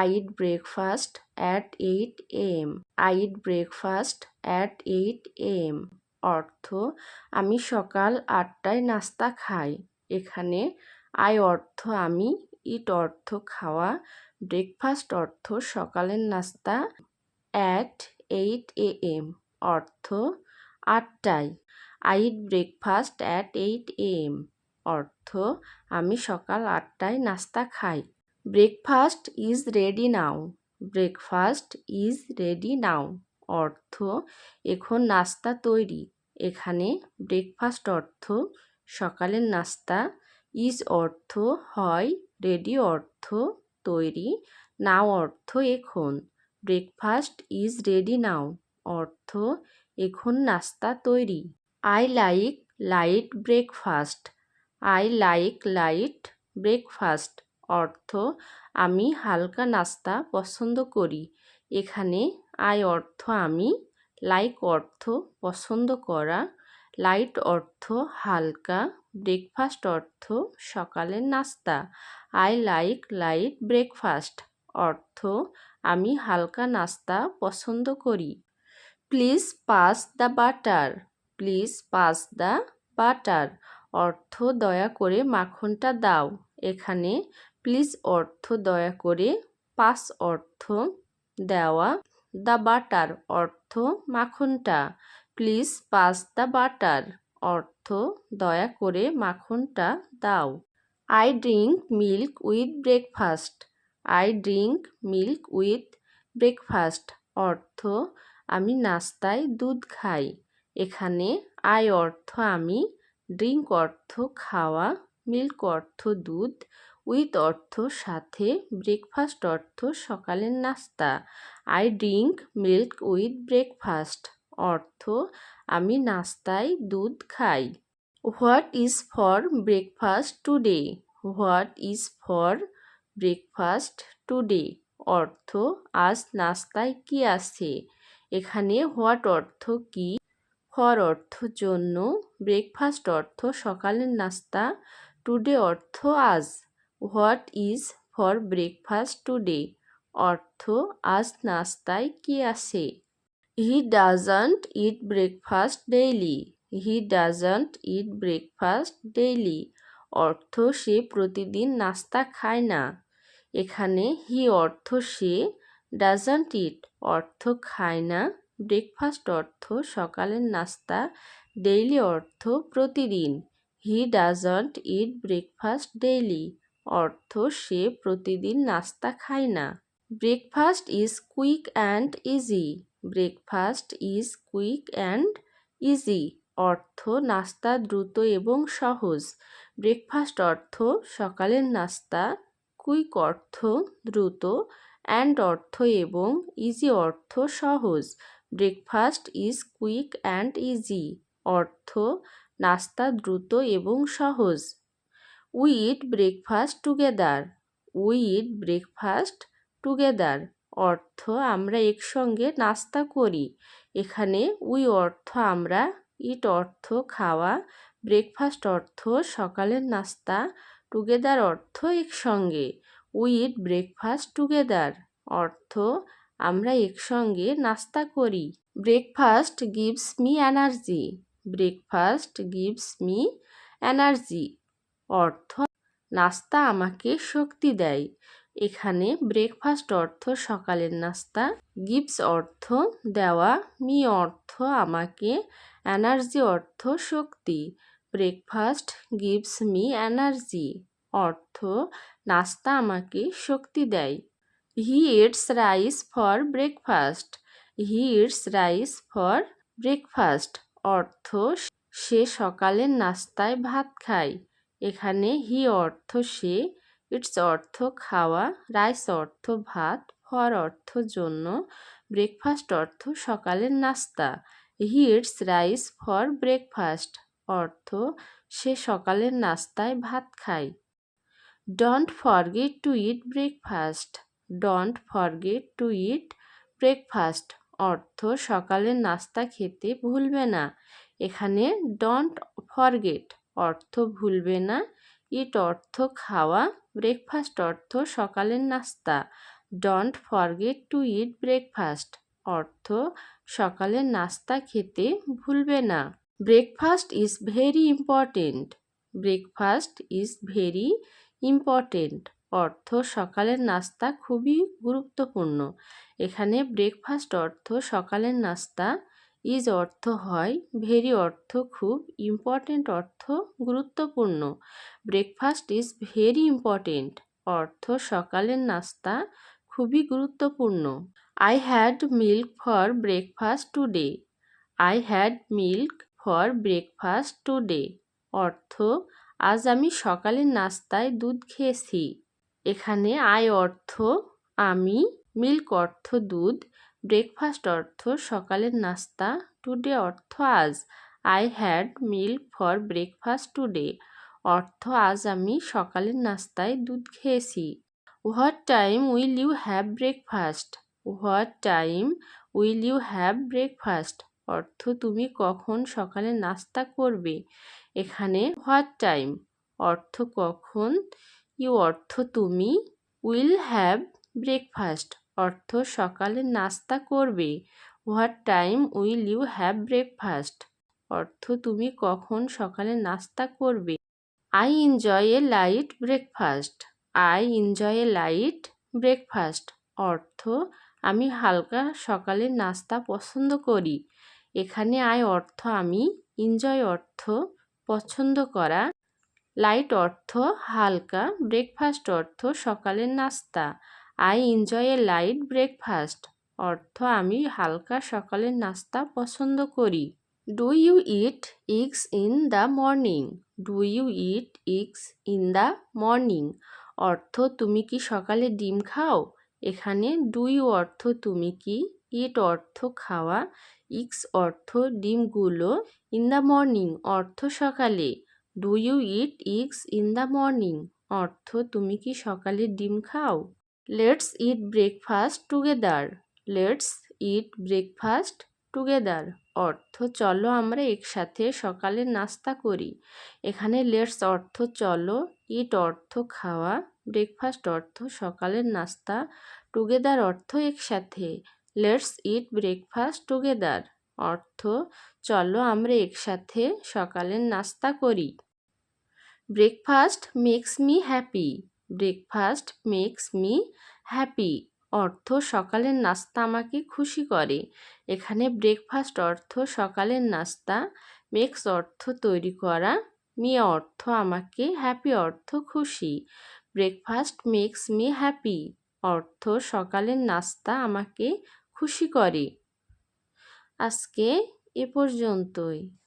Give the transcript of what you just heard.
I eat breakfast at eight AM I eat breakfast at eight AM অর্থ, আমি সকাল আটটায় নাস্তা খাই। এখানে আই অর্থ আমি ইট অর্থ খাওয়া ব্রেকফাস্ট অর্থ সকালের নাস্তা অ্যাট এইট এ এম অর্থ, আটটায়। I eat breakfast at eight AM অর্থ, আমি সকাল আটটায় নাস্তা খাই। Breakfast is ready now. Breakfast is ready now. অর্থ, এখন নাস্তা তৈরি। এখানে ব্রেকফাস্ট অর্থ, সকালের নাস্তা। ইজ অর্থ, হয়, রেডি অর্থ, তৈরি। নাও অর্থ, এখন। Breakfast is ready now. অর্থ, এখন নাস্তা তৈরি। I like light breakfast. I like light breakfast. অর্থ আমি হালকা নাস্তা পছন্দ করি। এখানে আই অর্থ আমি লাইক অর্থ পছন্দ করা লাইট অর্থ হালকা ব্রেকফাস্ট অর্থ সকালের নাস্তা আই লাইক লাইট ব্রেকফাস্ট অর্থ আমি হালকা নাস্তা পছন্দ করি। Please pass the butter please pass the butter অর্থ দয়া করে মাখনটা দাও। এখানে প্লিজ অর্থ দয়া করে পাস অর্থ দেওয়া দ্য বাটার অর্থ মাখনটা। প্লিজ পাস দ্য বাটার অর্থ দয়া করে মাখনটা দাও। I drink milk with breakfast. I drink milk with breakfast. অর্থ, আমি নাস্তায় দুধ খাই। এখানে আই অর্থ আমি ড্রিঙ্ক অর্থ খাওয়া, মিল্ক অর্থ দুধ উইথ অর্থ সাথে ব্রেকফাস্ট অর্থ সকালের নাস্তা। I drink milk with breakfast অর্থ আমি নাস্তায় দুধ খাই। What is for breakfast today? What is for breakfast today? অর্থ আজ নাস্তায় কি আছে? এখানে হোয়াট অর্থ কি? ফর অর্থ জন্য ব্রেকফাস্ট অর্থ সকালের নাস্তা, টুডে অর্থ আজ। What is for breakfast today? অর্থ, আজ নাস্তায় কি আছে? He doesn't eat breakfast daily. He doesn't eat breakfast daily. অর্থ, সে প্রতিদিন নাস্তা খায় না। এখানে হি অর্থ, সে ডাজন্ট ইট। অর্থ, খায় না। ব্রেকফাস্ট অর্থ, সকালের নাস্তা। ডেইলি অর্থ, প্রতিদিন। He doesn't eat breakfast daily. অর্থ সে প্রতিদিন নাস্তা খায় না। Breakfast is quick and easy breakfast is quick and easy অর্থ নাস্তা দ্রুত এবং সহজ। ব্রেকফাস্ট অর্থ সকালের নাস্তা। কুইক অর্থ দ্রুত অ্যান্ড অর্থ এবং ইজি অর্থ সহজ। Breakfast is quick and easy অর্থ নাস্তা দ্রুত এবং সহজ। We eat breakfast together. We eat breakfast together. অর্থ আমরা একসঙ্গে নাস্তা করি। এখানে উই অর্থ আমরা, ইট অর্থ খাওয়া, ব্রেকফাস্ট অর্থ সকালের নাস্তা, টুগেদার অর্থ একসঙ্গে। We eat breakfast together. অর্থ আমরা একসঙ্গে নাস্তা করি। Breakfast gives me energy. Breakfast gives me energy. অর্থ নাস্তা আমাকে শক্তি দেয়। এখানে ব্রেকফাস্ট অর্থ সকালের নাস্তা গিভস অর্থ দেওয়া মি অর্থ আমাকে এনার্জি অর্থ শক্তি ব্রেকফাস্ট গিভস মি এনার্জি অর্থ নাস্তা আমাকে শক্তি দেয়। He eats rice for breakfast he eats rice for breakfast অর্থ সে সকালের নাস্তায় ভাত খায়। এখানে হি অর্থ সে, ইটস অর্থ খাওয়া, রাইস অর্থ ভাত, ফর অর্থ জন্য, ব্রেকফাস্ট অর্থ সকালের নাস্তা, he eats rice for breakfast, অর্থ সে সকালের নাস্তায় ভাত খায়। Don't forget to eat breakfast, don't forget to eat breakfast, অর্থ সকালের নাস্তা খেতে ভুলবে না। এখানে ডোন্ট ফরগেট অর্থ ভুলবে না। ইট অর্থ খাওয়া, ব্রেকফাস্ট অর্থ সকালের নাস্তা। Don't forget to eat breakfast, অর্থ সকালের নাস্তা খেতে ভুলবে না। Breakfast is very important. Breakfast is very important, অর্থ সকালের নাস্তা খুবই গুরুত্বপূর্ণ। এখানে ব্রেকফাস্ট অর্থ সকালের নাস্তা ইজ অর্থ হয় ভেরি অর্থ খুব ইম্পর্টেন্ট অর্থ গুরুত্বপূর্ণ। ব্রেকফাস্ট ইজ ভেরি ইম্পর্টেন্ট অর্থ সকালের নাস্তা খুবই গুরুত্বপূর্ণ। I had milk for breakfast today I had milk for breakfast today অর্থ, আজ আমি সকালের নাস্তায় দুধ খেয়েছি। এখানে আই অর্থ, আমি মিল্ক অর্থ দুধ ব্রেকফাস্ট অর্থ সকালের নাস্তা টুডে অর্থ আজ। I had milk for breakfast today অর্থ আজ আমি সকালের নাস্তায় দুধ খেয়েছি। What time will you have breakfast what time will you have breakfast অর্থ তুমি কখন সকালে নাস্তা করবে? এখানে হোয়াট টাইম অর্থ কখন? ইউ অর্থ তুমি উইল হ্যাভ ব্রেকফাস্ট অর্থ সকালে নাস্তা করবে। What time will you have breakfast? অর্থ, তুমি কখন সকালে নাস্তা করবে? I enjoy a light breakfast. I enjoy a light breakfast. অর্থ, আমি হালকা সকালে নাস্তা পছন্দ করি। এখানে আই অর্থ, আমি এনজয় অর্থ পছন্দ করা। লাইট অর্থ, হালকা ব্রেকফাস্ট অর্থ সকালের নাস্তা। I enjoy a light breakfast অর্থ, আমি হালকা সকালের নাস্তা পছন্দ করি। Do you eat eggs in the morning do you eat eggs in the morning অর্থ, তুমি কি সকালে ডিম খাও? এখানে ডু ইউ অর্থ, তুমি কি ইট অর্থ খাওয়া। ইক্স অর্থ, ডিমগুলো ইন দ্য মর্নিং অর্থ সকালে। Do you eat eggs in the morning অর্থ, তুমি কি সকালে ডিম খাও? Let's eat breakfast together let's eat breakfast together অর্থ, চলো আমরা একসাথে সকালে নাস্তা করি। এখানে লেটস অর্থ, চলো ইট অর্থ, খাওয়া। ব্রেকফাস্ট অর্থ সকালের নাস্তা টুগেদার অর্থ, একসাথে। লেটস ইট ব্রেকফাস্ট টুগেদার অর্থ, চলো আমরা একসাথে সকালের নাস্তা করি। Breakfast makes me happy breakfast makes me happy. অর্থ সকালের নাস্তা আমাকে খুশি করে। এখানে ব্রেকফাস্ট অর্থ সকালের নাস্তা, মেক্স অর্থ তৈরি করা, মি অর্থ আমাকে হ্যাপি অর্থ খুশি। Breakfast makes me happy. অর্থ সকালের নাস্তা আমাকে খুশি করে। আজকে এ পর্যন্তই।